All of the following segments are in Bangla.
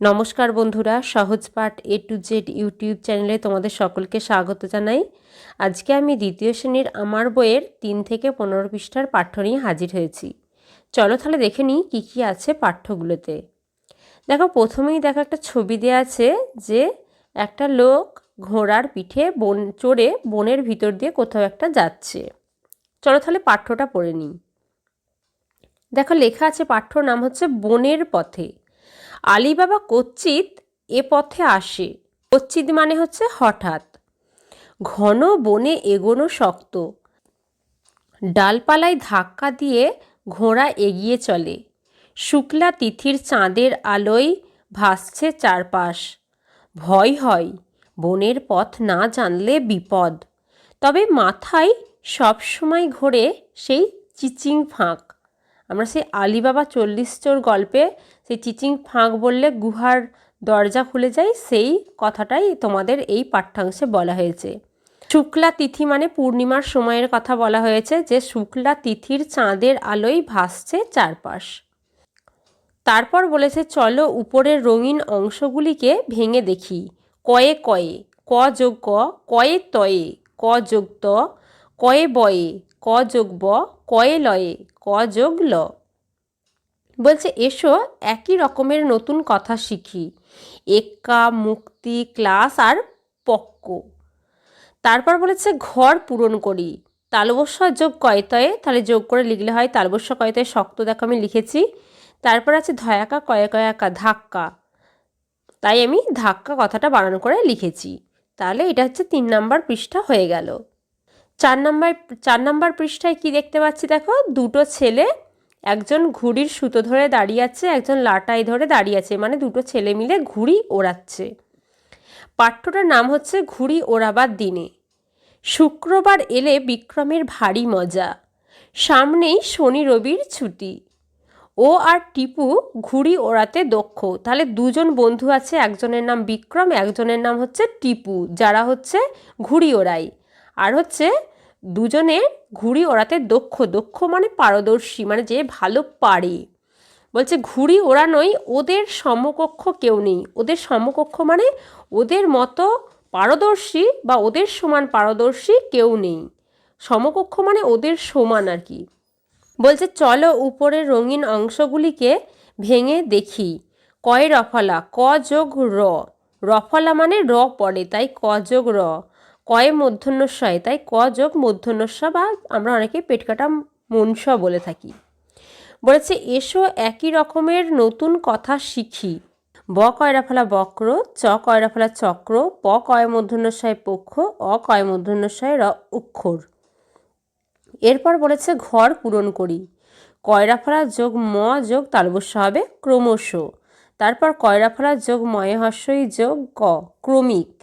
নমস্কার বন্ধুরা, সহজ পাঠ এ টু জেড ইউটিউব চ্যানেলে তোমাদের সকলকে স্বাগত জানাই। আজকে আমি দ্বিতীয় শ্রেণির আমার বইয়ের তিন থেকে পনেরো পৃষ্ঠার পাঠ্য নিয়ে হাজির হয়েছি। চলো তাহলে দেখে নিই কী কী আছে পাঠ্যগুলোতে। দেখো, প্রথমেই দেখো একটা ছবি দেওয়া আছে যে একটা লোক ঘোড়ার পিঠে বন, চড়ে বনের ভিতর দিয়ে কোথাও একটা যাচ্ছে। চলো তাহলে পাঠ্যটা পড়ে নিই। দেখো, লেখা আছে পাঠ্যর নাম হচ্ছে বনের পথে। আলিবাবা কচ্চিত এ পথে আসে। কচ্চিত মানে হচ্ছে হঠাৎ। ঘন বনে এগোনো শক্ত। ডালপালায় ধাক্কা দিয়ে ঘোড়া এগিয়ে চলে। শুক্লা তিথির চাঁদের আলোয় ভাসছে চারপাশ। ভয় হয়, বনের পথ না জানলে বিপদ। তবে মাথায় সবসময় ঘোরে সেই চিচিং ফাঁক। আমরা সেই আলিবাবা চল্লিশ চোর গল্পে সেই চিচিং ফাঁক বললে গুহার দরজা খুলে যায়, সেই কথাটাই তোমাদের এই পাঠ্যাংশে বলা হয়েছে। শুক্লা তিথি মানে পূর্ণিমার সময়ের কথা বলা হয়েছে যে শুক্লা তিথির চাঁদের আলোয় ভাসছে চারপাশ। তারপর বলেছে, চলো উপরের রঙিন অংশগুলিকে ভেঙে দেখি। কয়ে কয়ে, ক যোগ ক, কয়ে তয়ে, ক যোগ ত, কয়ে বয়ে, ক যোগ ব, কয়ে লয়ে, ক যোগ ল। বলছে, এসো, একই রকমের নতুন কথা শিখি। এক্কা, মুক্তি, ক্লাস আর পক্ক। তারপর বলেছে, ঘর পূরণ করি। তালবস্য যোগ কয়তয়ে? তাহলে যোগ করে লিখলে হয়, তালবস্য কয়তয়ে? শক্ত দেখো, আমি লিখেছি। তারপর আছে, ধয়াকা, কয়ে, কয়াকা, ধাক্কা। তাই আমি ধাক্কা কথাটা বানানো করে লিখেছি। তাহলে এটা হচ্ছে তিন নাম্বার পৃষ্ঠা হয়ে গেল। চার নাম্বার চার নাম্বার পৃষ্ঠায় কি দেখতে পাচ্ছি দেখো? দুটো ছেলে একজন ঘুড়ির সুতো ধরে দাঁড়িয়ে আছে, একজন লাটাই ধরে দাঁড়িয়ে আছে মানে দুটো ছেলে মিলে ঘুড়ি ওড়াচ্ছে। পাঠ্যটার নাম হচ্ছে ঘুড়ি ওড়াবার দিনে। শুক্রবার এলে বিক্রমের ভারী মজা। সামনেই শনি রবির ছুটি। ও আর টিপু ঘুড়ি ওড়াতে দক্ষ। তাহলে দুজন বন্ধু আছে, একজনের নাম বিক্রম, একজনের নাম হচ্ছে টিপু, যারা হচ্ছে ঘুড়ি ওড়ায়। আর হচ্ছে দুজনে ঘুড়ি ওড়াতে দক্ষ। দক্ষ মানে পারদর্শী মানে যে ভালো পারে। বলছে, ঘুড়ি ওড়ানোই ওদের সমকক্ষ কেউ নেই। ওদের সমকক্ষ মানে ওদের মতো পারদর্শী বা ওদের সমান পারদর্শী কেউ নেই। সমকক্ষ মানে ওদের সমান আর কি। বলছে, চলো উপরের রঙিন অংশগুলিকে ভেঙে দেখি। কয় রফলা? ক যোগ র। রফলা মানে র পড়ে, তাই ক যোগ র। কয়ে মূর্ধন্যস্বয় তাই ক যোগ মূর্ধন্যস্ব বা আমরা অনেকে পেট কাটা মনস বলে থাকি। বলেছে, এসো একই রকমের নতুন কথা শিখি। ব কয়রা ফলা বক্র, চ কয়রা ফলা চক্র, প কয় মূর্ধন্যস্বয় পক্ষ, অ কয় মূর্ধন্যস্বয় র অক্ষর। এরপর বলেছে, ঘর পূরণ করি। কয়রা ফলা যোগ ম যোগ তালবস্য হবে ক্রমশ। তারপর কয়রা ফলা যোগ ময় হস্যই যোগ ক, ক্রমিক।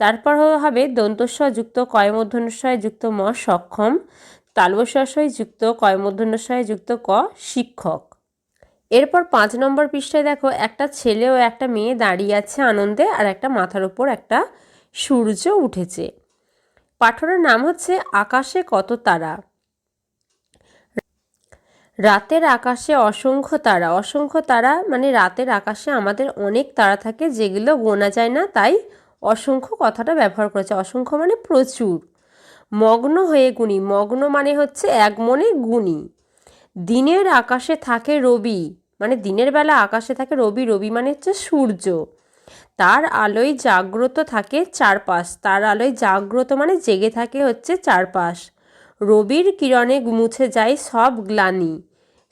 তারপর হবে দন্তস্ব যুক্ত কয়মধ্যনস্বয় যুক্ত ম সক্ষম, তালবস্বয় যুক্ত কয়মধ্যনস্বয় যুক্ত ক শিক্ষক। এরপর পাঁচ নম্বর পৃষ্ঠায় দেখো, একটা ছেলে ও একটা মেয়ে দাঁড়িয়ে আছে আনন্দে আর একটা মাথার ওপর একটা সূর্য উঠেছে। পাঠরের নাম হচ্ছে আকাশে কত তারা। রাতের আকাশে অসংখ্য তারা। অসংখ্য তারা মানে রাতের আকাশে আমাদের অনেক তারা থাকে যেগুলো গোনা যায় না, তাই অসংখ্য কথাটা ব্যবহার করেছে। অসংখ্য মানে প্রচুর। মগ্ন হয়ে গুণী। মগ্ন মানে হচ্ছে এক মনে গুণী। দিনের আকাশে থাকে রবি। মানে দিনের বেলা আকাশে থাকে রবি। রবি মানে হচ্ছে সূর্য। তার আলোয় জাগ্রত থাকে চারপাশ। তার আলোয় জাগ্রত মানে জেগে থাকে হচ্ছে চারপাশ। রবির কিরণে মুছে যায় সব গ্লানি।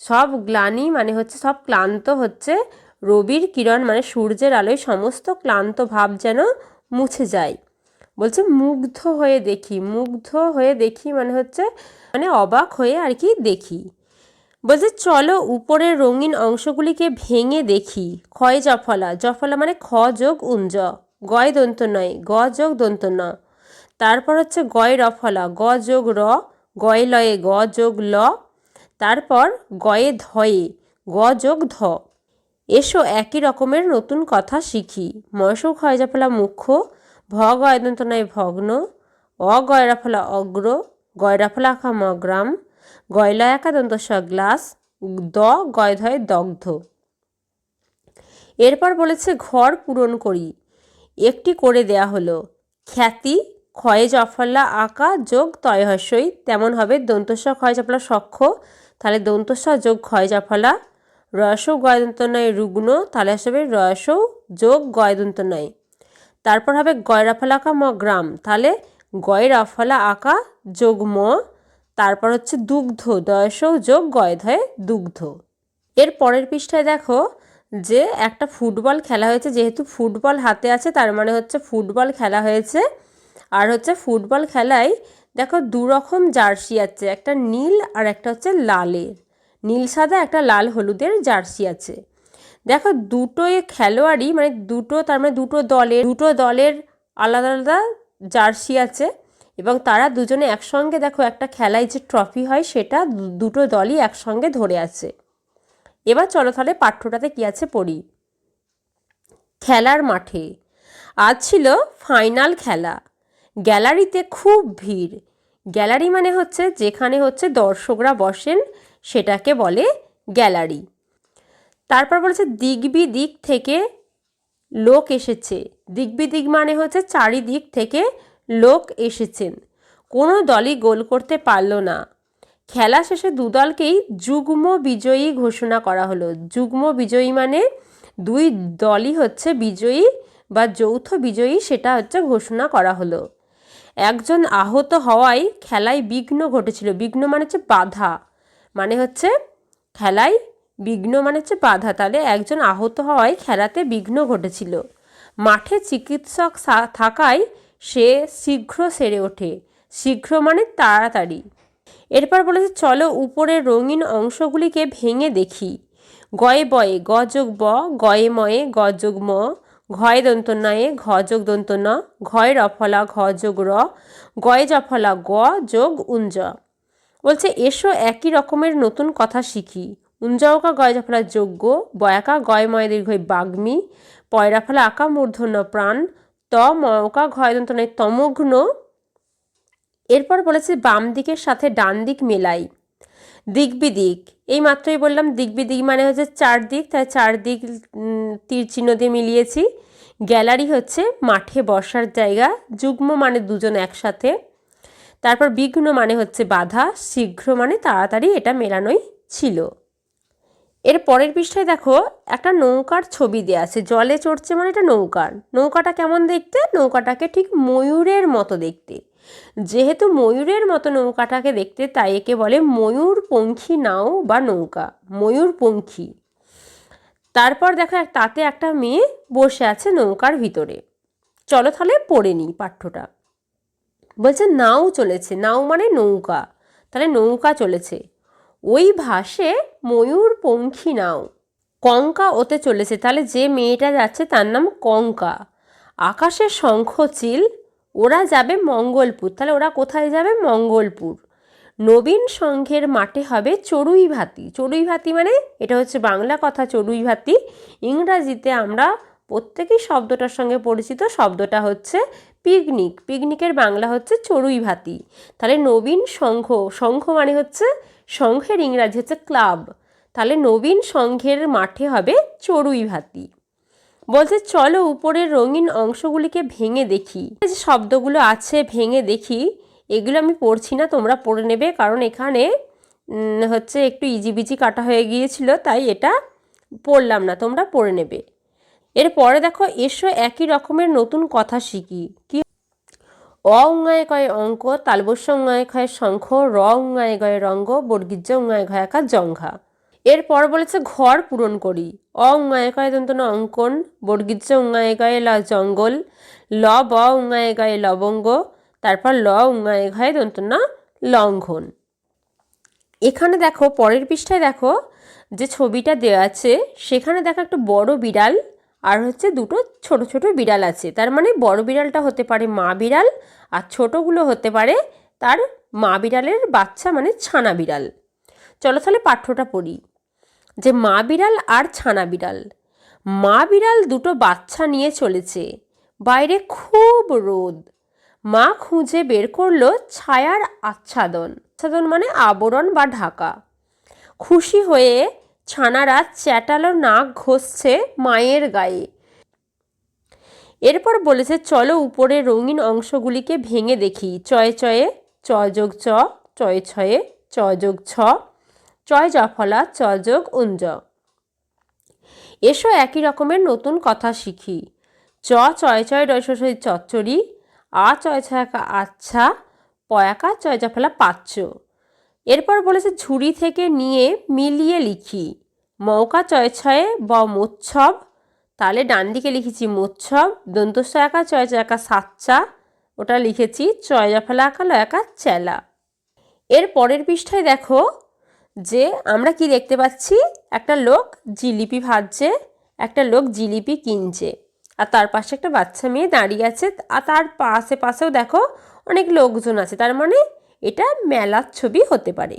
সব গ্লানি মানে হচ্ছে সব ক্লান্ত হচ্ছে। রবির কিরণ মানে সূর্যের আলোয় সমস্ত ক্লান্ত ভাব যেন মুছে যায় বলছে মুগ্ধ হয়ে দেখি, মুগ্ধ হয়ে দেখি মানে হচ্ছে মানে অবাক হয়ে আর কি দেখি। বলছে চলো উপরের রঙিন অংশগুলিকে ভেঙে দেখি। ক্ষয় জফলা জফলা মানে খ যোগ উঞ্জ গয় দন্ত নয়, গ যোগ দন্ত ন। তারপর হচ্ছে গয় রফলা, গ যোগ র গয় লয়ে, গ যোগ ল। তারপর গয়ে ধয়ে, গ যোগ ধ। এসো, একই রকমের নতুন কথা শিখি। ময়সুখ হয় ফলা মুখ্য ভ গয়দন্ত নয় ভগ্ন অ গয়রা ফলা অগ্র, গয়রা ফলা খা মগ্রাম গয়লা একাদন্ত গ্লাস, দ গয়ধয় দগ্ধ। এরপর বলেছে, ঘর পূরণ করি। একটি করে দেয়া হলো, খ্যাতি, ক্ষয়ে জফলা আঁকা, যোগ তয়হস্যই তেমন হবে দন্তস্ব ক্ষয় জফলা সক্ষ, তাহলে দন্তস্ব যোগ ক্ষয় জফলা রস গয়দন্তনয় রুগ্ন তাহলে হিসেবে রস যোগ গয়দন্তনয়। তারপর হবে গয়রাফলা আঁকা ম গ্রাম তাহলে গয়রাফলা আঁকা যোগ ম। তারপর হচ্ছে দুগ্ধ, দয়স যোগ গয়ধয়ে দুগ্ধ। এর পরের পৃষ্ঠায় দেখো যে একটা ফুটবল খেলা হয়েছে, যেহেতু ফুটবল হাতে আছে, তার মানে হচ্ছে ফুটবল খেলা হয়েছে। আর হচ্ছে ফুটবল খেলায় দেখো দু রকম জার্সি আছে, একটা নীল আর একটা হচ্ছে লালের। নীল সাদা, একটা লাল হলুদের জার্সি আছে। দেখো দুটোই খেলোয়াড়ই মানে দুটো, তার মানে দুটো দলের দুটো দলের আলাদা আলাদা জার্সি আছে এবং তারা দুজনে একসঙ্গে, দেখো, একটা খেলায় যে ট্রফি হয় সেটা দুটো দলই একসঙ্গে ধরে আছে। এবার চলো তাহলে পাঠ্যটাতে কী আছে পড়ি। খেলার মাঠে। আজ ছিল ফাইনাল খেলা। গ্যালারিতে খুব ভিড়। গ্যালারি মানে হচ্ছে, যেখানে হচ্ছে দর্শকরা বসেন সেটাকে বলে গ্যালারি। তারপর বলেছে দিগবি দিক থেকে লোক এসেছে। দিগবি দিক মানে হচ্ছে চারিদিক থেকে লোক এসেছেন। কোনো দলই গোল করতে পারল না। খেলা শেষে দু দলকেই যুগ্ম বিজয়ী ঘোষণা করা হলো। যুগ্ম বিজয়ী মানে দুই দলই হচ্ছে বিজয়ী বা যৌথ বিজয়ী সেটা হচ্ছে ঘোষণা করা হলো। একজন আহত হওয়ায় খেলায় বিঘ্ন ঘটেছিল। বিঘ্ন মানে হচ্ছে বাধা। মানে হচ্ছে খেলায় বিঘ্ন মানে হচ্ছে বাধা। তাহলে একজন আহত হওয়ায় খেলাতে বিঘ্ন ঘটেছিল। মাঠে চিকিৎসক থাকায় সে শীঘ্র সেরে ওঠে। শীঘ্র মানে তাড়াতাড়ি। এরপর বলেছে, চলো উপরের রঙিন অংশগুলিকে ভেঙে দেখি। গয়ে বয়ে, গ যোগ ব, গয়ে ময়ে, গ যোগ ম, ঘয়ে দন্ত নয়ে, ঘ যোগ দন্ত ন, ঘয়ে রফলা ঘ যোগ র, গয়ে জফলা গ যোগ উঞ্জ বলছে, এসো, একই রকমের নতুন কথা শিখি। উঞ্জাওকা গয় জফলা যোগ্য বয়াকা গয় ময় দীর্ঘই বাগ্মী পয়রাফলা আকা মূর্ধন্য প্রাণ, ত ময়কা ঘয় দন্ত নয় তমগ্ন এরপর বলেছে, বাম দিকের সাথে ডান দিক মেলাই। দিক বিদিক এই মাত্রই বললাম দিক বিদিক মানে হচ্ছে চার দিক তাই চার দিক তীর চিহ্ন দিয়ে মিলিয়েছি। গ্যালারি হচ্ছে মাঠে বসার জায়গা, যুগ্ম মানে দুজন একসাথে। তারপর বিঘ্ন মানে হচ্ছে বাধা, শীঘ্র মানে তাড়াতাড়ি এটা মেলানোই ছিল। এর পরের পৃষ্ঠায় দেখো, একটা নৌকার ছবি দেওয়া আছে, জলে চড়ছে মানে এটা নৌকার। নৌকাটা কেমন দেখতে? নৌকাটাকে ঠিক ময়ূরের মতো দেখতে। যেহেতু ময়ূরের মতো নৌকাটাকে দেখতে, তাই একে বলে ময়ূর পঙ্খী নাও বা নৌকা ময়ূর পঙ্খী তারপর দেখো তাতে একটা মেয়ে বসে আছে নৌকার ভিতরে। চলো তাহলে পড়ে নিই পাঠ্যটা। বলছে নাও চলেছে, নাও মানে নৌকা। তাহলে নৌকা চলেছে। ওই ভাসে ময়ূর পঙ্খী নাও। কঙ্কা ওতে চলেছে। তাহলে যে মেয়েটা যাচ্ছে তার নাম কঙ্কা। আকাশে শঙ্খ চিল ওরা যাবে মঙ্গলপুর। তাহলে ওরা কোথায় যাবে? মঙ্গলপুর। নবীন সংঘের মাঠে হবে চড়ুই ভাতি চড়ুই ভাতি মানে এটা হচ্ছে বাংলা কথা চড়ুই ভাতি ইংরাজিতে আমরা প্রত্যেকেই শব্দটার সঙ্গে পরিচিত। শব্দটা হচ্ছে পিকনিক। পিকনিকের বাংলা হচ্ছে চড়ুই ভাতি। তাহলে নবীন সংঘ সংঘ মানে হচ্ছে সংঘের ইংরাজি হচ্ছে ক্লাব। তাহলে নবীন সংঘের মাঠে হবে চড়ুই ভাতি। বলছে, চলো উপরের রঙিন অংশগুলিকে ভেঙে দেখি। যে শব্দগুলো আছে, ভেঙে দেখি, এগুলো আমি পড়ছি না, তোমরা পড়ে নেবে। কারণ এখানে হচ্ছে একটু ইজিবিজি কাটা হয়ে গিয়েছিল, তাই এটা পড়লাম না, তোমরা পড়ে নেবে। এরপরে দেখো, এসো একই রকমের নতুন কথা শিখি। কি? অ কয় অঙ্ক, তালবস্য উঙ্গায় ক্ষয় শঙ্খ, র উঙ্গায় গয় রঙ্গ বর্গিজ্য উঙ্গায় ঘয়াকা জঙ্ঘা। এরপর বলেছে ঘর পূরণ করি। অ কয় দন্তন অঙ্কন বর্গিজ্য উঙ্গায় গয়ে ল জঙ্গল, ল ব উঙ্গায় গয়ে লবঙ্গ, তারপর ল উঙ্গায় ঘয়ে দন্তন লঙ্ঘন। এখানে দেখো, পরের পৃষ্ঠায় দেখো, যে ছবিটা দেওয়া আছে, সেখানে দেখো একটা বড় বিড়াল আর হচ্ছে দুটো ছোট ছোট বিড়াল আছে। তার মানে বড় বিড়ালটা হতে পারে মা বিড়াল আর ছোটগুলো হতে পারে তার মা বিড়ালের বাচ্চা মানে ছানা বিড়াল। চলো তাহলে পাঠ্যটা পড়ি। যে মা বিড়াল আর ছানা বিড়াল। মা বিড়াল দুটো বাচ্চা নিয়ে চলেছে। বাইরে খুব রোদ। মা খুঁজে বের করল ছায়ার আচ্ছাদন। আচ্ছাদন মানে আবরণ বা ঢাকা। খুশি হয়ে ছানারা চ্যাটালো নাক ঘষছে মায়ের গায়ে। এরপর বলেছে, চলো উপরে রঙিন অংশগুলিকে ভেঙে দেখি। চয়ে চয়ে চ যোগ চ, চয়ে ছয়ে চ যোগ ছ, চয় জফলা চ যোগ উঞ্জ। এসো একই রকমের নতুন কথা শিখি। চ, চয় চয় রসই চচ্চড়ি, আ, চয় ছয়াকা আচ্ছা পয়াকা, চয় জফলা পাচ্ছ। এরপর বলেছে, ঝুড়ি থেকে নিয়ে মিলিয়ে লিখি। মৌকা চয় ছয়ে ব মোচ্ছব তাহলে ডান দিকে লিখেছি মোচ্ছব দন্তস্ব একা চয় একা সাচ্চা, ওটা লিখেছি চয় জফলা একা লয়াকা চেলা এর পরের পৃষ্ঠায় দেখো যে আমরা কি দেখতে পাচ্ছি? একটা লোক জিলিপি ভাজছে, একটা লোক জিলিপি কিনছে, আর তার পাশে একটা বাচ্চা মেয়ে দাঁড়িয়ে আছে, আর তার পাশে পাশেও দেখো অনেক লোকজন আছে। তার মানে এটা মেলার ছবি হতে পারে।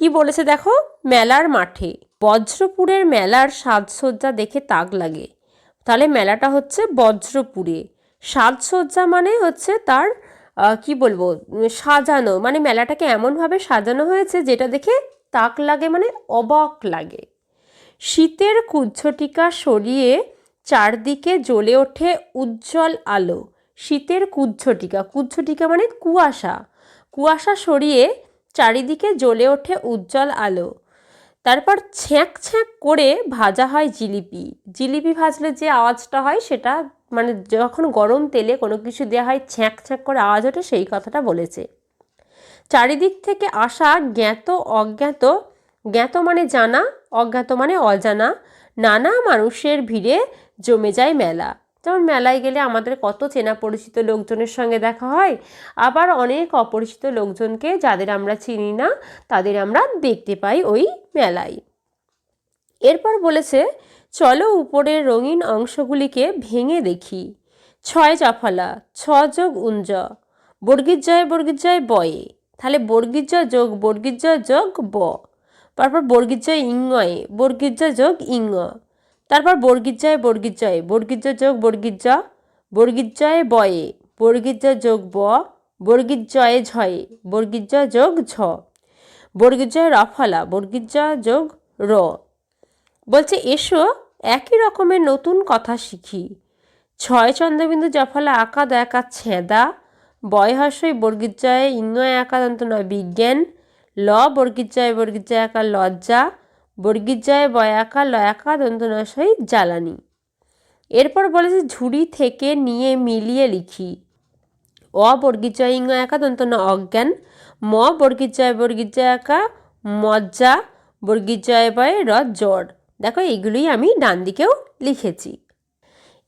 কি বলেছে দেখো? মেলার মাঠে বজ্রপুরের মেলার সাজসজ্জা দেখে তাক লাগে। তাহলে মেলাটা হচ্ছে বজ্রপুরে। সাজসজ্জা মানে হচ্ছে তার কি বলব, সাজানো। মানে মেলাটাকে এমনভাবে সাজানো হয়েছে যেটা দেখে তাক লাগে মানে অবাক লাগে। শীতের কুজ্ঝটিকা সরিয়ে চারদিকে জ্বলে ওঠে উজ্জ্বল আলো। শীতের কুজ্ঝটিকা কুজ্ঝটিকা মানে কুয়াশা। কুয়াশা সরিয়ে চারিদিকে জ্বলে ওঠে উজ্জ্বল আলো। তারপর ছ্যাঁক ছ্যাঁক করে ভাজা হয় জিলিপি। জিলিপি ভাজলে যে আওয়াজটা হয় সেটা মানে যখন গরম তেলে কোনো কিছু দেওয়া হয়, ছ্যাঁক ছ্যাঁক করে আওয়াজ ওঠে, সেই কথাটা বলেছে। চারিদিক থেকে আসা জ্ঞাত, অজ্ঞাত, জ্ঞাত মানে জানা, অজ্ঞাত মানে অজানা, নানা মানুষের ভিড়ে জমে যায় মেলা। যেমন মেলায় গেলে আমাদের কত চেনা পরিচিত লোকজনের সঙ্গে দেখা হয়, আবার অনেক অপরিচিত লোকজনকে যাদের আমরা চিনি না, তাদের আমরা দেখতে পাই ওই মেলায়। এরপর বলেছে, চলো উপরের রঙিন অংশগুলিকে ভেঙে দেখি। ছয় জফলা, ছ যোগ উঞ্জ বর্গীর জয় বর্গীর জয় বয়ে। তাহলে বর্গীর জয় যোগ বর্গীর জয় যোগ ব। তারপর ইংয়ে বর্গীর জয় যোগ ইং তারপর বর্গীর জয় বর্গীর জয় বর্গীর জয় যোগ বর্গীর জ বর্গীর জয় বয়ে বর্গীর জয় যোগ ব বর্গীর জয়ে ঝয়ে বর্গীর জয় যোগ ঝ বর্গীর জয় রফলা বর্গীর জয় যোগ র। বলছে, এসো, একই রকমের নতুন কথা শিখি। ছয় চন্দ্রবিন্দু জফলা আঁকা দয়াকা ছেঁদা বয়হাসই বর্গির্জয়ে ইঙ্গয় আঁকা দন্ত নয় বিজ্ঞান, ল বর্গির্জয় বর্গির্জয় আঁকা লজ্জা বর্গির্জয় বয়াকা লয়াকা দন্ত নয় জ্বালানি। এরপর বলেছে, ঝুড়ি থেকে নিয়ে মিলিয়ে লিখি। অ বর্গির্জয় ইঙ্গ একা দন্ত ন অজ্ঞান। ম বর্গির্জয় বর্গির্জয় একা। মজ্জা বর্গির্জয় বয় র জ্বর দেখো, এইগুলোই আমি ডান দিকেও লিখেছি।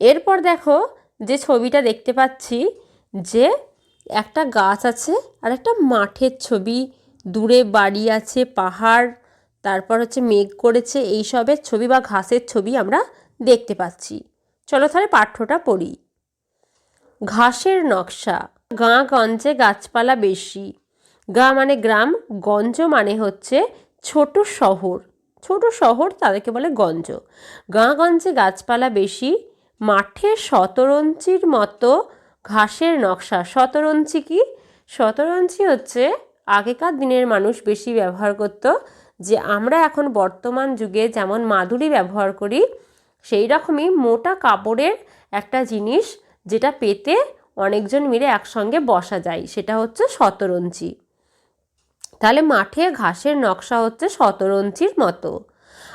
এরপর দেখো যে ছবিটা দেখতে পাচ্ছি যে একটা গাছ আছে আর একটা মাঠের ছবি। দূরে বাড়ি আছে, পাহাড়। তারপর হচ্ছে মেঘ করেছে এইসবের ছবি বা ঘাসের ছবি আমরা দেখতে পাচ্ছি। চলো তাহলে পাঠ্যটা পড়ি। ঘাসের নকশা। গাঁ গঞ্জে গাছপালা বেশি। গা মানে গ্রাম, গঞ্জ মানে হচ্ছে ছোট শহর। ছোট শহর তাদেরকে বলে গঞ্জ। গাঁ-গঞ্জে গাছপালা বেশি, মাঠে শতরঞ্চির মতো ঘাসের নকশা। শতরঞ্চি কি? শতরঞ্চি হচ্ছে আগেকার দিনের মানুষ বেশি ব্যবহার করত যে আমরা এখন বর্তমান যুগে যেমন মাদুরি ব্যবহার করি, সেই রকমই মোটা কাপড়ের একটা জিনিস যেটা পেতে অনেকজন মিলে একসঙ্গে বসা যায়, সেটা হচ্ছে শতরঞ্চি তাহলে মাঠে ঘাসের নকশা হচ্ছে শতরঞ্চির মতো।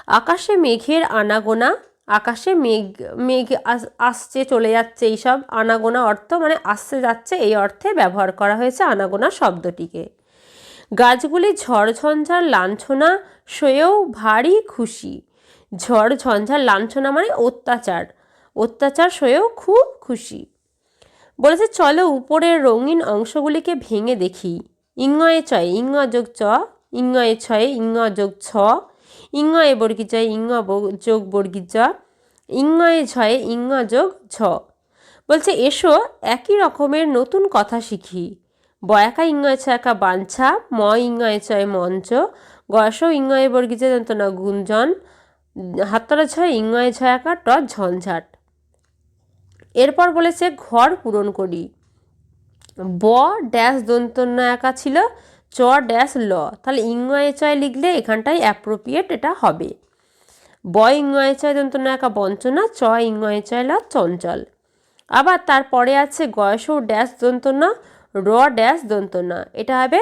আকাশে মেঘের আনাগোনা, আকাশে মেঘ মেঘ আস- আসছে, চলে যাচ্ছে এইসব আনাগোনা অর্থ মানে আসছে, যাচ্ছে এই অর্থে ব্যবহার করা হয়েছে আনাগোনা শব্দটিকে। গাছগুলি ঝড় ঝঞ্ঝার লাঞ্ছনা, সয়েও ভারী খুশি। ঝড় ঝঞ্ঝার লাঞ্ছনা মানে অত্যাচার। অত্যাচার, সয়েও খুব খুশি। বলেছে, চলো, উপরের রঙিন অংশগুলিকে ভেঙে দেখি। ইংয়ে চয় ইং যোগ চ ইংয়ে ছয়ে ইং যোগ ছ ইংয়ে বর্গী জয় ইং ব- যোগ বর্গী জ ইংয়ে ছয়ে ইং যোগ ঝ। বলছে, এসো, একই রকমের নতুন কথা শিখি। বয়াকা ছয়াকা বাঞ্ছা, ম ইংয়ে ছয় মঞ্চ গয়স ইংয়ে বর্গী জয় যন্ত্রণা গুঞ্জন হাতরা ছয় ইংয়ে ছয়াকা ট ঝঞ্ঝাট। এরপর বলেছে ঘর পূরণ করি। ব ড্যাশ দন্তন্য একা ছিল, চ ড্যাশ ল। তাহলে ইংয় চয় লিখলে এখানটায় অ্যাপ্রোপ্রিয়েট এটা হবে। ব ইংয় চয় দন্তনা একা বঞ্চনা, চ ইংয় চয় ল চঞ্চল। আবার তারপরে আছে গয়স ড্যাশ দন্তনা র ড্যাশ দন্তনা। এটা হবে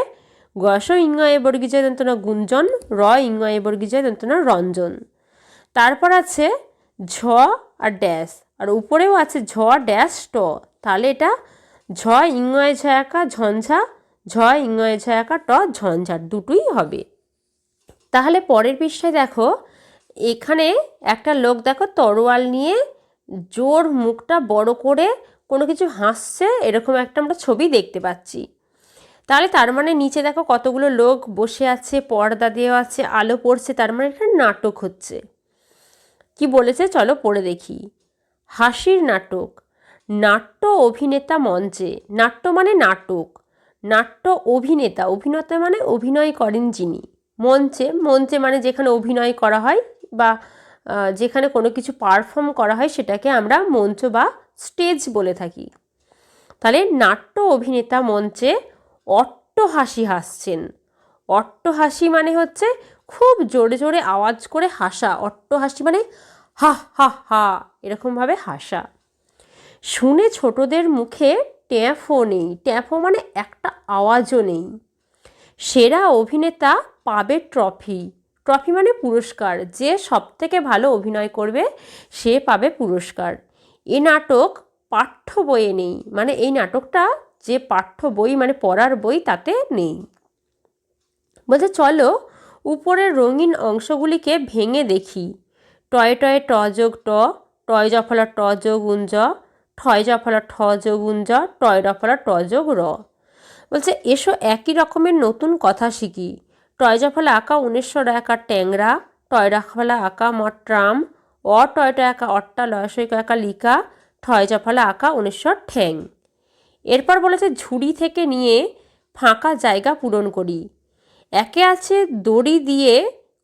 গয়স ইংয় বর্গীজয় দন্তনা গুঞ্জন, র ইংয় বর্গীজয় দন্তনা রঞ্জন। তারপর আছে ঝ আর ড্যাশ। আর উপরেও আছে ঝ, ড্যাশ, ট। তাহলে এটা ঝ ইংয় ঝয়াকা ঝঞ্ঝা, ঝ ইংয় ঝয়াকা ট ঝঞ্ঝাট দুটোই হবে। তাহলে পরের পৃষ্ঠায় দেখো, এখানে একটা লোক দেখো তরোয়াল নিয়ে জোর মুখটা বড় করে কোনো কিছু হাসছে, এরকম একটা আমরা ছবি দেখতে পাচ্ছি। তাহলে তার মানে নিচে দেখো কতগুলো লোক বসে আছে, পর্দা দেওয়া আছে, আলো পড়ছে, তার মানে একটা নাটক হচ্ছে। কি বলেছে? চলো পড়ে দেখি। হাসির নাটক। নাট্য অভিনেতা মঞ্চে। নাট্য মানে নাটক। নাট্য অভিনেতা। অভিনেতা মানে অভিনয় করেন যিনি। মঞ্চে। মঞ্চে মানে যেখানে অভিনয় করা হয় বা যেখানে কোনো কিছু পারফর্ম করা হয়, সেটাকে আমরা মঞ্চ বা স্টেজ বলে থাকি। তাহলে নাট্য অভিনেতা মঞ্চে অট্ট হাসি হাসছেন। অট্ট হাসি মানে হচ্ছে খুব জোরে জোরে আওয়াজ করে হাসা। অট্ট হাসি মানে হা হা হা, এরকমভাবে হাসা। শুনে ছোটদের মুখে ট্যাফও নেই। ট্যাফও মানে একটা আওয়াজও নেই। সেরা অভিনেতা পাবে ট্রফি। ট্রফি মানে পুরস্কার। যে সব থেকে ভালো অভিনয় করবে, সে পাবে পুরস্কার। এ নাটক পাঠ্য বইয়ে নেই। মানে এই নাটকটা যে পাঠ্য বই মানে পড়ার বই তাতে নেই। বলছে, চলো উপরের রঙিন অংশগুলিকে ভেঙে দেখি। টয়ে টয়ে ট যোগ ট, টয় জফলা ট যোগ উঞ্জ ঠয় জফলা ঠ যোগ উঞ্জ টয় রফলা ট যোগ র। বলছে, এসো একই রকমের নতুন কথা শিখি। টয় জফলা আঁকা উনিশশো একা ট্যাংরা, টয় রাখফলা আঁকা ম ট্রাম অ টয়টা একা, অট্টা লয়সইক একা লিকা ঠয় জফলা আঁকা উনিশশো ঠ্যাং এরপর বলেছে, ঝুড়ি থেকে নিয়ে ফাঁকা জায়গা পূরণ করি। একে আছে দড়ি দিয়ে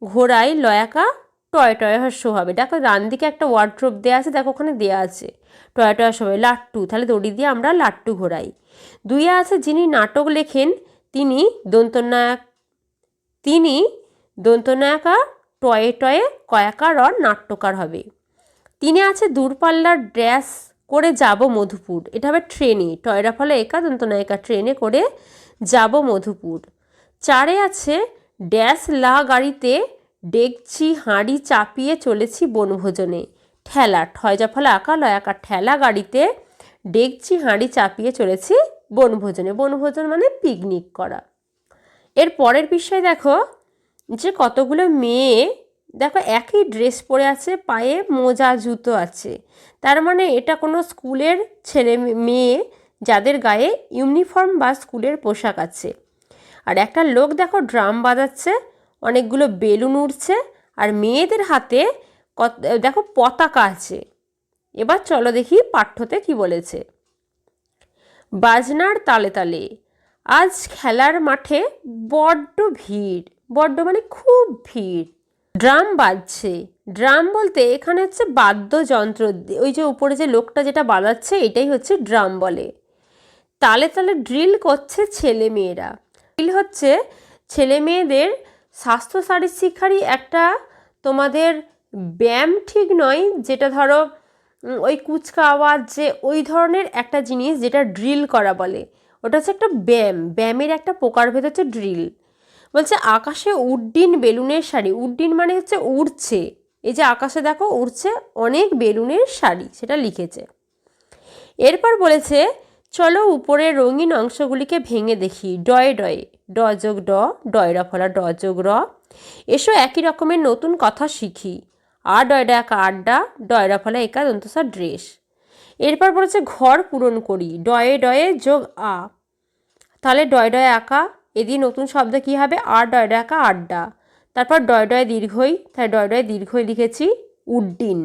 ঘোড়ায় লয়াকা, টয় টয় হস্য হবে। দেখো, ডান দিকে একটা ওয়ার্ড্রোপ দেওয়া আছে, দেখো ওখানে দেওয়া আছে, টয় টয় হবে, লাট্টু। তাহলে দড়ি দিয়ে আমরা লাট্টু ঘোরাই। দুইয়ে আছে যিনি নাটক লেখেন, তিনি দন্তনায়ক, তিনি দন্তনায়কা টয়ে টয়ে কয়াকার আর নাট্যকার হবে। তিনি আছে দূরপাল্লার ড্রেস করে যাব মধুপুর। এটা হবে ট্রেনে টয়রা ফলে একা দন্তনায়িকা ট্রেনে করে যাব মধুপুর। চারে আছে ড্যাশ লা গাড়িতে ডেকছি হাঁড়ি চাপিয়ে চলেছি বনভোজনে। ঠেলা ঠয়জা ফলে আঁকা লয় আঁকা ঠেলা গাড়িতে ডেকছি হাঁড়ি চাপিয়ে চলেছি বনভোজনে। বনভোজন মানে পিকনিক করা। এর পরের বিষয় দেখো যে কতগুলো মেয়ে? দেখো, একই ড্রেস পরে আছে, পায়ে মোজা, জুতো আছে। তার মানে এটা কোনো স্কুলের ছেলে মেয়ে যাদের গায়ে ইউনিফর্ম বা স্কুলের পোশাক আছে। আর একটা লোক দেখো, ড্রাম বাজাচ্ছে, অনেকগুলো বেলুন উঠছে আর মেয়েদের হাতে কত, দেখো, পতাকা আছে। এবার চলো দেখি পাঠ্যতে কি বলেছে। বাজনার তালে তালে, আজ খেলার মাঠে বড্ড ভিড়। বড্ড মানে খুব ভিড়। ড্রাম বাজছে। ড্রাম বলতে এখানে হচ্ছে বাদ্যযন্ত্র। ওই যে উপরে যে লোকটা যেটা বাজাচ্ছে, এটাই হচ্ছে ড্রাম বলে। তালে তালে ড্রিল করছে ছেলে মেয়েরা। ড্রিল হচ্ছে ছেলে মেয়েদের স্বাস্থ্য শারীর শিক্ষারই একটা তোমাদের ব্যায়াম ঠিক নয়, যেটা ধরো ওই কুচকা আওয়াজ যে ওই ধরনের একটা জিনিস যেটা ড্রিল করা বলে। ওটা হচ্ছে একটা ব্যায়াম। ব্যায়ামের একটা প্রকারভেদ হচ্ছে ড্রিল। বলছে আকাশে উড্ডিন বেলুনের শাড়ি। উড্ডিন মানে হচ্ছে উড়ছে। এই যে আকাশে দেখো উড়ছে, অনেক বেলুনের শাড়ি, সেটা লিখেছে। এরপর বলেছে, চলো উপরের রঙিন অংশগুলিকে ভেঙে দেখি। ডয়ে ডয়ে। ড যোগ ড ডয়রা ফলা, ড যোগ র। এসো একই রকমের নতুন কথা শিখি। আ ডয়ডা একা আড্ডা ডয়রা ফলা, একা দন্তসা ড্রেস। এরপর বলেছে, ঘর পূরণ করি। ডয়ে ডয়ে যোগ আ। তাহলে ডয় ডয় আঁকা এদিকে নতুন শব্দ কী হবে আর ডয় আঁকা আড্ডা তারপর ডয় ডয় দীর্ঘই তাই ডয় ডয় দীর্ঘই লিখেছি উড্ডিন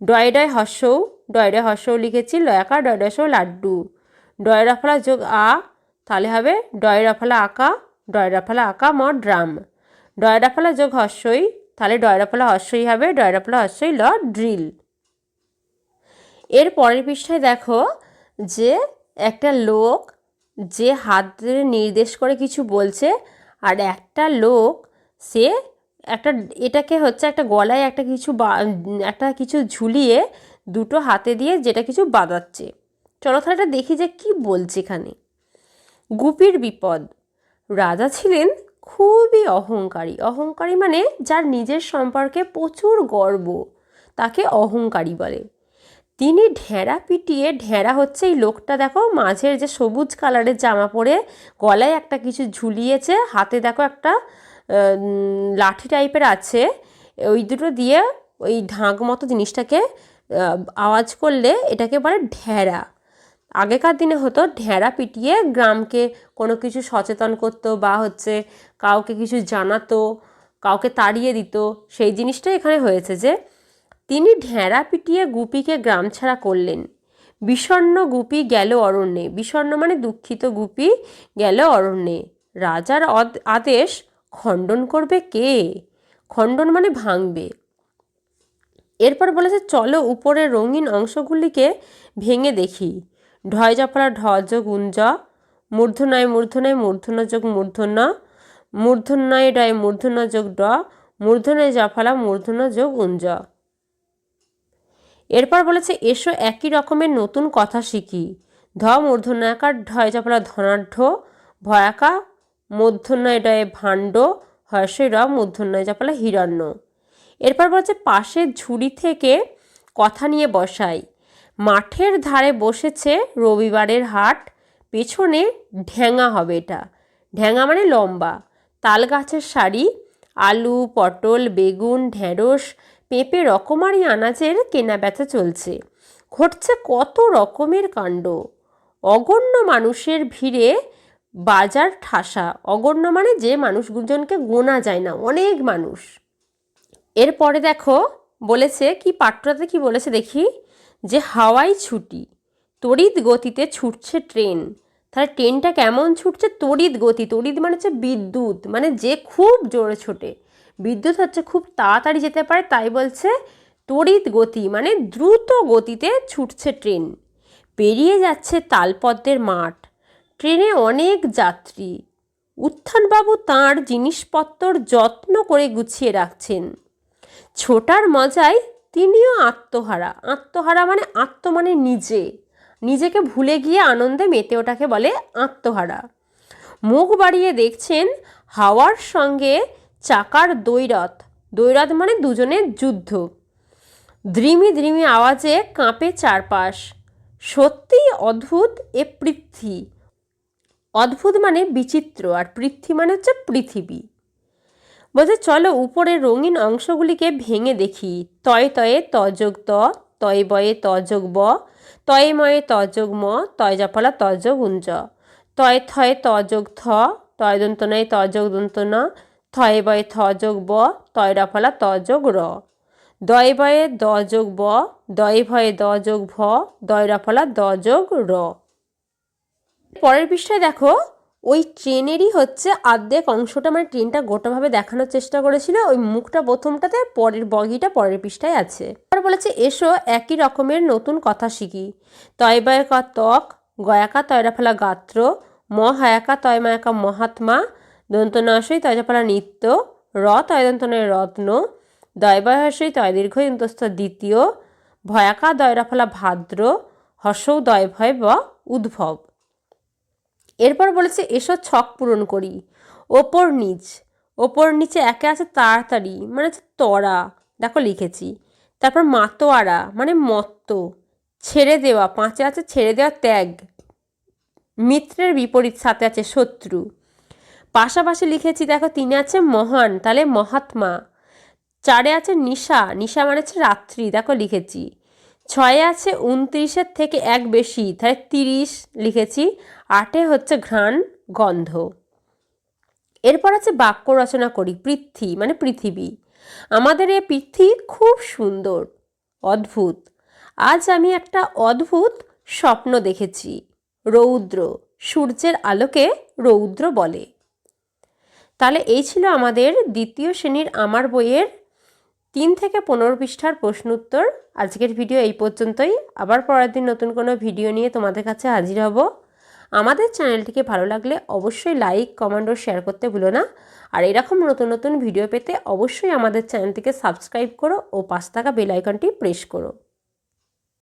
ডয় ডয় হর্ষৌ ডয় ডয় হর্ষৌ লিখেছি লয়াকা ডয় ডয় লাড্ডু ডয় রাফলা যোগ আ তাহলে হবে ডয় রাফলা আঁকা ডয় রাফলা আঁকা ম ড্রাম ডয় রাফলা যোগ হর্ষই তাহলে ডয় রাফলা হর্ষই হবে ডয় রাফলা হর্ষই ল ড্রিল এর পরের পৃষ্ঠায় দেখো যে একটা লোক যে হাত ধরে নির্দেশ করে কিছু বলছে, আর একটা লোক, সে একটা, এটাকে হচ্ছে একটা গলায় একটা কিছু একটা কিছু ঝুলিয়ে দুটো হাতে দিয়ে যেটা কিছু বাঁধাচ্ছে। চলো তাহলে এটা দেখি যে কি বলছে এখানে। গুপির বিপদ। রাজা ছিলেন খুবই অহংকারী। অহংকারী মানে যার নিজের সম্পর্কে প্রচুর গর্ব, তাকে অহংকারী বলে। তিনি ঢেঁড়া পিটিয়ে, ঢেঁড়া হচ্ছে এই লোকটা দেখো, মাঝের যে সবুজ কালারের জামা পরে গলায় একটা কিছু ঝুলিয়েছে, হাতে দেখো একটা লাঠি টাইপের আছে, ওই দুটো দিয়ে ওই ঢাক মতো জিনিসটাকে আওয়াজ করলে এটাকে বলে ঢেঁড়া। আগেকার দিনে হতো ঢেঁড়া পিটিয়ে গ্রামকে কোনো কিছু সচেতন করতো বা হচ্ছে কাউকে কিছু জানাতো, কাউকে তাড়িয়ে দিত, সেই জিনিসটাই এখানে হয়েছে যে তিনি ঢেঁড়া পিটিয়ে গুপিকে গ্রাম ছাড়া করলেন। বিষণ্ণ গুপি গেল অরণ্যে। বিষণ্ণ মানে দুঃখিত গুপি গেল অরণ্যে। রাজার আদেশ, খণ্ডন করবে কে? খণ্ডন মানে ভাঙবে। এরপর বলেছে, চলো উপরে রঙিন অংশগুলিকে ভেঙে দেখি। ঢয় জফলা ঢ যোগ উঞ্জ মূর্ধনয় মূর্ধনয় মূর্ধন্য যোগ মূর্ধন্য। মূর্ধন্যয় ডয় মূর্ধন্য যোগ ড। মূর্ধনয় জফলা, মূর্ধন্য যোগ উঞ্জ এরপর বলেছে, এসো একই রকমের নতুন কথা শিখি। ধ মূর্ধন্যাকার ঢয় জফলা ধনাঢ্য, ভয়াকা মূর্ধন্যয় ডয়ে ভাণ্ড হর্ষই র মূর্ধন্যয় জফলা হিরণ্য। এরপর বলছে পাশের ঝুড়ি থেকে কথা নিয়ে বসাই। মাঠের ধারে বসেছে রবিবারের হাট, পেছনে ঢ্যাঙা হবে এটা। ঢ্যাঙা মানে লম্বা। তাল গাছের শাড়ি আলু, পটল, বেগুন, ঢেঁড়স পেঁপে রকমারি আনাজের কেনা বেচা চলছে। ঘটছে কত রকমের কাণ্ড। অগণ্য মানুষের ভিড়ে বাজার ঠাসা। অগণ্য মানে যে মানুষজনকে গোনা যায় না, অনেক মানুষ। এরপরে দেখো, বলেছে কি পাঠ্যটাতে কি বলেছে দেখি? যে হাওয়াই ছুটি, তড়িৎ গতিতে ছুটছে ট্রেন। তাহলে ট্রেনটা কেমন ছুটছে? তড়িৎ গতি, তড়িৎ মানে হচ্ছে বিদ্যুৎ মানে যে খুব জোরে ছোটে। বিদ্যুৎ হচ্ছে খুব তাড়াতাড়ি যেতে পারে, তাই বলছে তড়িৎ গতি মানে দ্রুত গতিতে ছুটছে ট্রেন। পেরিয়ে যাচ্ছে তালপদ্মের মাঠ। ট্রেনে অনেক যাত্রী। উত্থানবাবু তাঁর জিনিসপত্র যত্ন করে গুছিয়ে রাখছেন। ছোটার মজায় তিনিও আত্মহারা। আত্মহারা মানে আত্ম মানে নিজে। নিজেকে ভুলে গিয়ে আনন্দে মেতে ওটাকে বলে আত্মহারা। মুখ বাড়িয়ে দেখছেন হাওয়ার সঙ্গে চাকার দৈরথ। দৈরথ মানে দুজনের যুদ্ধ। ধ্রিমি ধ্রিমি আওয়াজে কাঁপে চারপাশ। সত্যি অদ্ভুত এ পৃথ্বী। অদ্ভুত মানে বিচিত্র আর পৃথ্বী মানে হচ্ছে পৃথিবী। বলছে, চলো উপরের রঙিন অংশগুলিকে ভেঙে দেখি। তয়ে তয়ে তযোগ ত, তয়ে বয়ে তযোগ ব, তয়ে ময়ে তযোগ ম, তয় জাফলা তযোগ উঞ্জ। তয়ে থয়ে তযোগ থ, তয় দন্ত নয় তযোগ দন্ত ন থয়ে বয়ে থ যোগ ব, তয় ত যোগ র। দয়ে বয়ে দ যোগ ব, দয়ে ভয়ে দ যোগ ভ, দয় রাফলা দ যোগ র। পরের পৃষ্ঠায় দেখো, ওই ট্রেনেরই হচ্ছে আর্ধেক অংশটা মানে ট্রেনটা গোটাভাবে দেখানোর চেষ্টা করেছিল, ওই মুখটা প্রথমটাতে, পরের বগিটা পরের পৃষ্ঠায় আছে। তারপর বলেছে, এসো, একই রকমের নতুন কথা শিখি। তয় বয়কা ত্বক গয়াকা তয়রা ফেলা গাত্র, ম হায়াকা তয় মহাত্মা দন্তনাশই তয়জাফলা নিত্য র তয়দন্তনয় রত্ন দয়বয়সই তয় দীর্ঘ ইন্তস্থ দ্বিতীয় ভয়াকা দয়রাফলা ভাদ্র, হর্ষৌ দয় ভয় বা উদ্ভব। এরপর বলেছে, এসব ছক পূরণ করি। ওপর নিচ, ওপর নিচে একে আছে তাড়াতাড়ি মানে তরা, দেখো লিখেছি। তারপর মাতোয়ারা মানে মত্ত, ছেড়ে দেওয়া, পাঁচে আছে ছেড়ে দেওয়া ত্যাগ। মিত্রের বিপরীত সাথে আছে শত্রু। পাশাপাশি লিখেছি, দেখো তিনে আছে মহান, তাহলে মহাত্মা। চারে আছে নিশা নিশা মানে হচ্ছে রাত্রি, দেখো লিখেছি। ছয়ে আছে উনত্রিশের থেকে এক বেশি, তাহলে তিরিশ লিখেছি। আটে হচ্ছে ঘ্রাণ, গন্ধ। এরপর আছে বাক্য রচনা করি, পৃথ্বী মানে পৃথিবী। আমাদের এই পৃথ্বী খুব সুন্দর, অদ্ভুত। আজ আমি একটা অদ্ভুত স্বপ্ন দেখেছি, রৌদ্র, সূর্যের আলোকে রৌদ্র বলে। তাহলে এই ছিল আমাদের দ্বিতীয় শ্রেণির আমার বইয়ের তিন থেকে পনেরো পৃষ্ঠার প্রশ্ন উত্তর। আজকের ভিডিও এই পর্যন্তই। আবার পরের দিন নতুন কোনো ভিডিও নিয়ে তোমাদের কাছে হাজির হব। আমাদের চ্যানেলটিকে ভালো লাগলে অবশ্যই লাইক, কমেন্ট ও শেয়ার করতে ভুলো না। আর এরকম নতুন নতুন ভিডিও পেতে অবশ্যই আমাদের চ্যানেলটিকে সাবস্ক্রাইব করো ও পাশে থাকা বেল আইকনটি প্রেস করো।